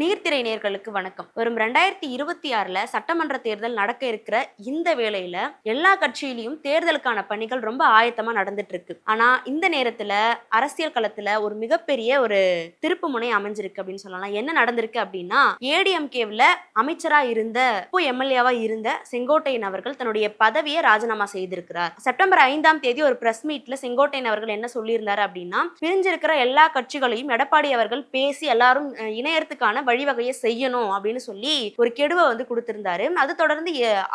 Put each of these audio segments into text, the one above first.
நீர்த்திரை நேர்களுக்கு வணக்கம். வரும் ரெண்டாயிரத்தி இருபத்தி ஆறுல சட்டமன்ற தேர்தல் நடக்க இருக்கிற இந்த வேளையில எல்லா கட்சியிலையும் தேர்தலுக்கான பணிகள் ரொம்ப ஆயத்தமா நடந்துட்டு இருக்கு ஆனா இந்த நேரத்துல அரசியல் களத்துல ஒரு மிகப்பெரிய ஒரு திருப்பு முனை அமைஞ்சிருக்கு அப்படின்னு சொல்லலாம். என்ன நடந்திருக்கு அப்படின்னா ஏடிஎம்கேவில் அமைச்சரா இருந்த இப்போ எம்எல்ஏவா இருந்த செங்கோட்டையன் அவர்கள் தன்னுடைய பதவியை ராஜினாமா செய்திருக்கிறார். செப்டம்பர் ஐந்தாம் தேதி ஒரு பிரஸ் மீட்ல செங்கோட்டையன் அவர்கள் என்ன சொல்லியிருந்தார் அப்படின்னா பிரிஞ்சிருக்கிற எல்லா கட்சிகளையும் எடப்பாடி அவர்கள் பேசி எல்லாரும் இணையத்துக்கான வழிவகையை செய்யணும் அப்படின்னு சொல்லி ஒரு கெடுவை வந்து கொடுத்திருந்தாரு. அது தொடர்ந்து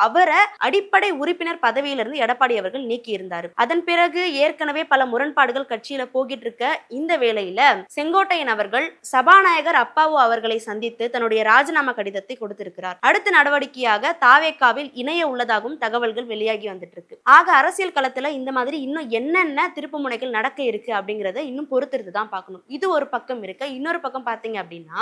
அவரை அடிப்படை உறுப்பினர் பதவியிலிருந்து எடப்பாடி அவர்கள் நீக்கி இருந்தார். அதன் பிறகு ஏற்கனவே பல முரண்பாடுகள் கட்சியில போகிட்டு இருக்க இந்த வேளையில செங்கோட்டையன் அவர்கள் சபாநாயகர் அப்பாவு அவர்களை சந்தித்து தன்னுடைய ராஜினாமா கடிதத்தை கொடுத்திருக்கிறார். அடுத்த நடவடிக்கையாக தாவேக்காவில் இணைய உள்ளதாகவும் தகவல்கள் வெளியாகி வந்துட்டு இருக்கு. ஆக அரசியல் களத்துல இந்த மாதிரி இன்னும் என்னென்ன திருப்பு முனைகள் நடக்க இருக்கு அப்படிங்கறத இன்னும் பொறுத்திருந்து தான் பார்க்கணும். இது ஒரு பக்கம் இருக்க. இன்னொரு பக்கம் பாத்தீங்க அப்படின்னா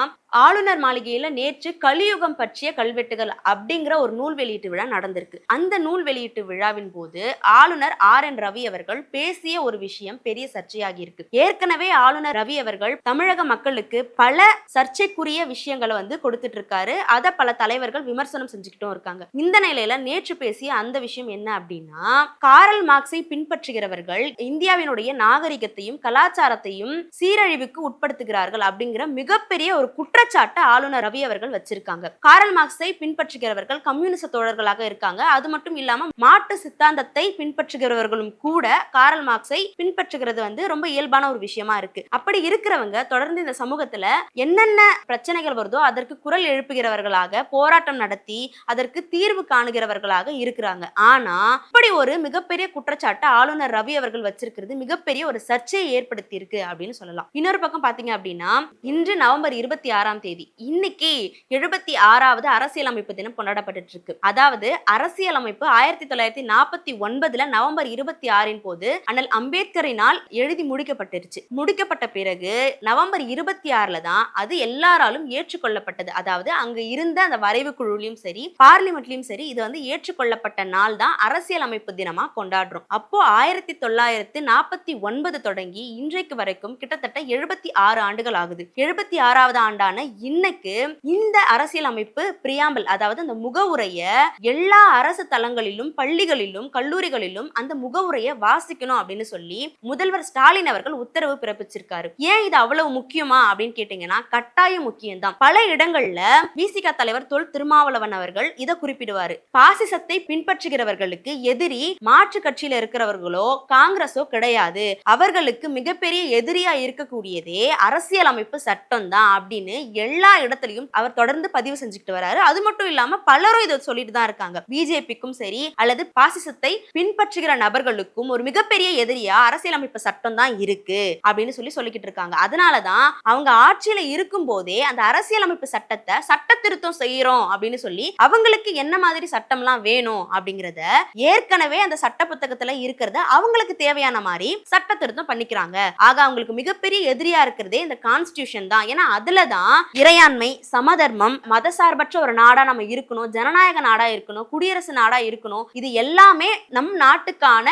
ஆளுநர் மாளிகையில நேற்று கலியுகம் பற்றிய கல்வெட்டுகள் அப்படிங்கிற ஒரு நூல் வெளியீட்டு விழா நடந்திருக்கு. அந்த நூல் வெளியீட்டு விழாவின் போது ஆளுநர் ஆர் என் ரவி அவர்கள் பேசிய ஒரு விஷயம் பெரிய சர்ச்சையாகி இருக்கு. ஏற்கனவே ஆளுநர் ரவி அவர்கள் தமிழக மக்களுக்கு பல சர்ச்சைக்குரிய விஷயங்களை வந்து கொடுத்துட்டு இருக்காரு. அதை பல தலைவர்கள் விமர்சனம் செஞ்சுக்கிட்டும் இருக்காங்க. இந்த நிலையில நேற்று பேசிய அந்த விஷயம் என்ன அப்படின்னா காரல் மார்க்ஸை பின்பற்றுகிறவர்கள் இந்தியாவினுடைய நாகரிகத்தையும் கலாச்சாரத்தையும் சீரழிவுக்கு உட்படுத்துகிறார்கள் அப்படிங்கிற மிகப்பெரிய ஒரு குற்றச்சாட்டு ஆளுநர் ரவி அவர்கள் வச்சிருக்காங்க. காரல் மார்க்ஸை பின்பற்றுகிறவர்கள் கம்யூனிச தோழர்களாக இருக்காங்க. அது மட்டும் இல்லாம மாட்டு சித்தாந்தத்தை பின்பற்றுகிறவர்களும் கூட காரல் மார்க்ஸை பின்பற்றுகிறது வந்து ரொம்ப இயல்பான ஒரு விஷயமா இருக்கு. அப்படி இருக்கிறவங்க தொடர்ந்து இந்த சமூகத்துல என்னென்ன பிரச்சனைகள் வருதோ அதற்கு குரல் எழுப்புகிறவர்களாக போராட்டம் நடத்தி அதற்கு தீர்வு காணுகிறவர்களாக இருக்கிறாங்க. ஆனா இப்படி ஒரு மிகப்பெரிய குற்றச்சாட்டை ஆளுநர் ரவி அவர்கள் வச்சிருக்கிறது மிகப்பெரிய ஒரு சர்ச்சையை ஏற்படுத்தி இருக்கு அப்படின்னு சொல்லலாம். இன்னொரு பக்கம் பாத்தீங்க அப்படின்னா இன்று நவம்பர் இருபத்தி ஆறாம் தேதி தேதி. இன்னைக்கு எழுபத்தி ஆறாவது அரசியலமைப்பு தினம் கொண்டாடப்பட்டு இருக்கு அதாவது அரசியலமைப்பு ஆயிரத்தி தொள்ளாயிரத்தி நாற்பத்தி ஒன்பதுல நவம்பர் இருபத்தி ஆறின் போது அண்ணல் அம்பேத்கரினால் எழுதி முடிக்கப்பட்டுருச்சு. முடிக்கப்பட்ட பிறகு நவம்பர் இருபத்தி ஆறுல தான் அது எல்லாராலும் ஏற்றுக்கொள்ளப்பட்டது. அதாவது அங்க இருந்த அந்த வரைவு குழுலையும் சரி பார்லிமெண்ட்லயும் சரி இது வந்து ஏற்றுக்கொள்ளப்பட்ட நாள் தான் அரசியலமைப்பு தினமா கொண்டாடுறோம். அப்போ ஆயிரத்தி தொள்ளாயிரத்தி நாற்பத்தி ஒன்பது தொடங்கி இன்றைக்கு வரைக்கும் கிட்டத்தட்ட எழுபத்தி ஆறு ஆண்டுகள் ஆகுது. எழுபத்தி ஆறாவது ஆண்டான இன்னைக்கு இந்த அரசியலமைப்பு பிரியாம்பல் அதாவது அந்த முகவுரைய எல்லா அரசு தளங்களிலும் பள்ளிகளிலும் கல்லூரிகளிலும் அந்த முகவுரையை வாசிக்கணும் அப்படின்னு சொல்லி முதல்வர் ஸ்டாலின் அவர்கள் உத்தரவு பிறப்பிச்சிருக்காரு. ஏன் இது அவ்வளவு முக்கியமா அப்படின்னு கேட்டீங்கன்னா கட்டாயம் முக்கியம்தான். பல இடங்கள்ல விசிக தலைவர் தொல் திருமாவளவன் அவர்கள் இதை குறிப்பிடுவாரு. பாசிசத்தை பின்பற்றுகிறவர்களுக்கு எதிரி மாற்று கட்சியில இருக்கிறவர்களோ காங்கிரஸோ கிடையாது. அவர்களுக்கு மிகப்பெரிய எதிரியா இருக்கக்கூடியதே அரசியலமைப்பு சட்டம் தான் அப்படின்னு எல்லா எல்லா இடத்துலயும் அவர் தொடர்ந்து பதிவு செஞ்சுக்கிட்டு வராரு. அது மட்டும் இல்லாம பலரும் இதை சொல்லிட்டு தான் இருக்காங்க. பிஜேபிக்கும் சரி அல்லது பாசிசத்தை பின்பற்றுகிற நபர்களுக்கும் ஒரு மிகப்பெரிய எதிரியா அரசியலமைப்பு சட்டம் தான் இருக்கு அப்படின்னு சொல்லி சொல்லிக்கிட்டு இருக்காங்க. அதனாலதான் அவங்க ஆட்சியில இருக்கும் போதே அந்த அரசியலமைப்பு சட்டத்தை சட்ட திருத்தம் செய்யறோம் அப்படின்னு சொல்லி அவங்களுக்கு என்ன மாதிரி சட்டம்லாம் வேணும் அப்படிங்கறத ஏற்கனவே அந்த சட்ட புத்தகத்துல இருக்கிறத அவங்களுக்கு தேவையான மாதிரி சட்ட திருத்தம் பண்ணிக்கிறாங்க. ஆக அவங்களுக்கு மிகப்பெரிய எதிரியா இருக்கிறதே இந்த கான்ஸ்டியூஷன் தான். ஏன்னா அதுலதான் இறையாண்மை சமதர்மம் மதசார்பற்ற ஒரு நாடா நம்ம இருக்கணும் ஜனநாயக நாடா இருக்கணும் குடியரசு நாடா இருக்கணும். இது எல்லாமே நம் நாட்டுக்கான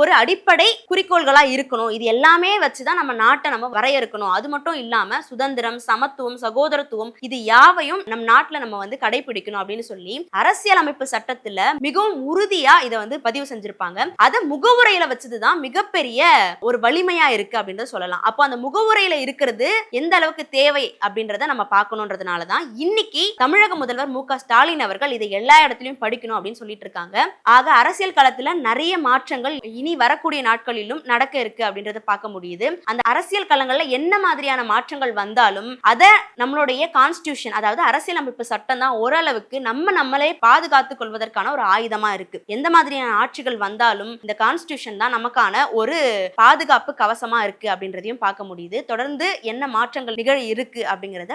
ஒரு அடிப்படை குறிக்கோள்களா இருக்கணும். இது எல்லாமே வச்சுதான் நம்ம நாட்டை நம்ம வரையறுக்கணும். அது மட்டும் இல்லாம சுதந்திரம் சமத்துவம் சகோதரத்துவம் இது யாவையும் நம் நாட்டுல நம்ம வந்து கடைபிடிக்கணும் அப்படின்னு சொல்லி அரசியலமைப்பு சட்டத்துல மிகவும் உறுதியா இதை வந்து பதிவு செஞ்சிருப்பாங்க. அதை முகவுரையில வச்சதுதான் மிகப்பெரிய ஒரு வலிமையா இருக்கு அப்படின்றத சொல்லலாம். அப்போ அந்த முகவுரையில இருக்கிறது எந்த அளவுக்கு தேவை அப்படின்றத நம்ம பார்க்கணுன்றதுனாலதான் இன்னைக்கு தமிழக முதல்வர் மு ஸ்டாலின் அவர்கள் இதை எல்லா இடத்துலயும் படிக்கணும் அப்படின்னு சொல்லிட்டு இருக்காங்க. ஆக அரசியல் களத்துல நிறைய மாற்றங்கள் இனி வரக்கூடிய நாட்களிலும் நடக்க இருக்கு அப்படின்றத பார்க்க முடியுது. அந்த அரசியல் களங்கள்ல என்ன மாதிரியான மாற்றங்கள் வந்தாலும் அதை நம்மளுடைய கான்ஸ்டியூஷன் அதாவது அரசியலமைப்பு சட்டம் தான் ஓரளவுக்கு நம்ம நம்மளே பாதுகாத்துக் கொள்வதற்கான ஒரு ஆயுதமா இருக்கு. எந்த மாதிரியான ஆட்சிகள் வந்தாலும் இந்த கான்ஸ்டியூஷன் தான் நமக்கான ஒரு பாதுகாப்பு கவசமா இருக்கு அப்படின்றதையும் பார்க்க முடியுது. தொடர்ந்து என்ன மாற்றங்கள் நிகழ இருக்கு அப்படிங்கிறத